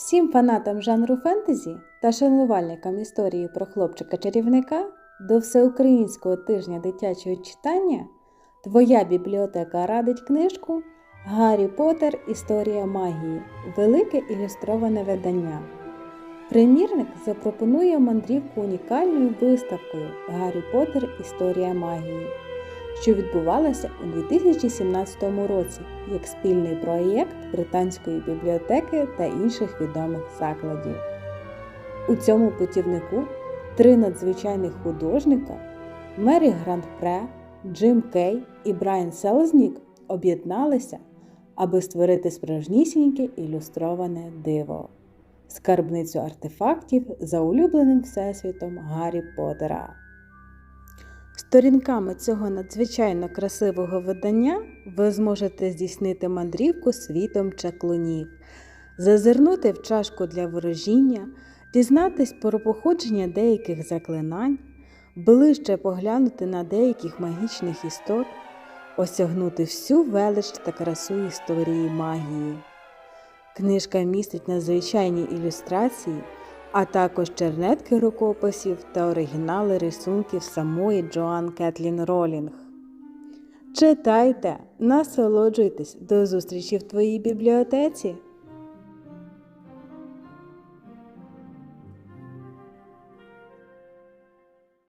Всім фанатам жанру фентезі та шанувальникам історії про хлопчика-чарівника до всеукраїнського тижня дитячого читання твоя бібліотека радить книжку Гаррі Поттер Історія магії. Велике ілюстроване видання. Примірник запропонує мандрівку унікальною виставкою Гаррі Поттер Історія магії, що відбувалася у 2017 році як спільний проєкт Британської бібліотеки та інших відомих закладів. У цьому путівнику три надзвичайних художника Мері Гранд-Пре, Джим Кей і Брайан Селзнік об'єдналися, аби створити справжнісіньке ілюстроване диво скарбницю артефактів за улюбленим всесвітом Гаррі Поттера. Сторінками цього надзвичайно красивого видання ви зможете здійснити мандрівку світом чаклунів, зазирнути в чашку для ворожіння, дізнатись про походження деяких заклинань, ближче поглянути на деяких магічних істот, осягнути всю велич та красу історії магії. Книжка містить надзвичайні ілюстрації, а також чернетки рукописів та оригінали рисунків самої Джоан Кетлін Ролінг. Читайте, насолоджуйтесь, до зустрічі в твоїй бібліотеці!